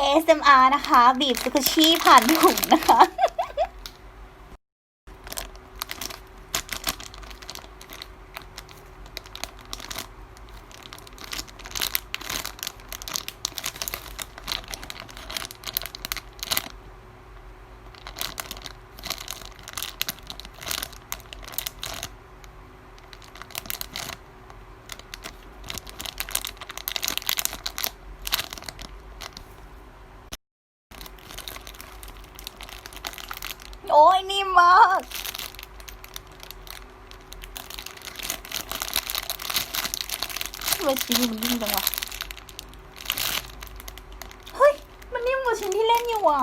ASMR นะคะ บีบสกุชี่ผ่านถุงนะคะ โอ้ยนิ่มมากทำไมชิ้นนี้มันนิ่มจังวะเฮ้ย มันนิ่มกว่าชิ้นที่เล่นอยู่อะ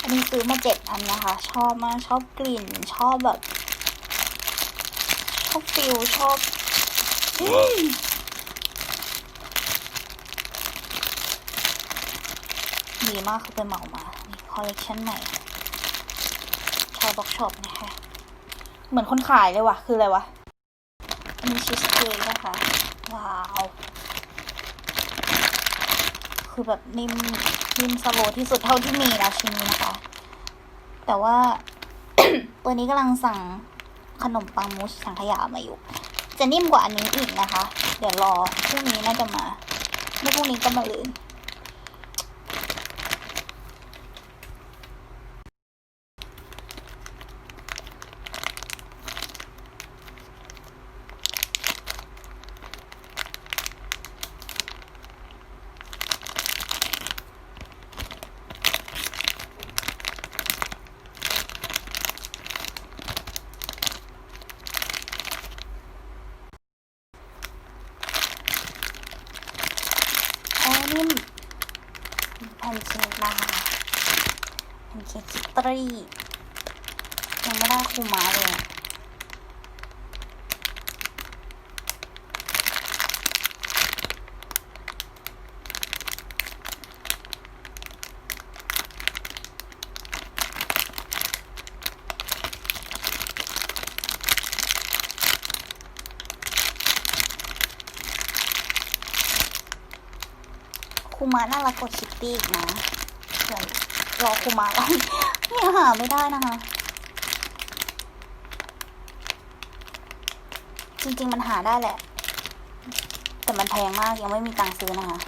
อันนี้ซื้อมาเจ็ดอันนะคะ ชอบมากชอบกลิ่น ชอบแบบ ชอบฟิลชอบดีมากคือไปเหมามานี่คอลเลคชันใหม่ อบบ็อกช็อปนะคะ เหมือนคนขายเลยว่ะ คืออะไรวะอันนี้ชีสเค้กนะคะ ว้าว คือแบบนิ่มนิ่มสโลที่สุดเท่าที่มีแล้วชิ้นนี้นะคะ แต่ว่า ตัวนี้กำลังสั่งขนมปังมูสสังขยามาอยู่ จะนิ่มกว่าอันนี้อีกนะคะ เดี๋ยวรอพรุ่งนี้น่าจะมาไม่พรุ่งนี้ก็มาลืน อ๋อนิ่มแผ่นเค้กนะคะแผ่นเค้กคิตรียังไม่ได้คูมาเลย คูมาน่ารักกว่าคิตตี้อีกนะเดี๋ยวรอคูมาก่อนเนี่ยหาไม่ได้นะคะ จริงๆมันหาได้แหละ แต่มันแพงมากยังไม่มีตังค์ซื้อนะคะ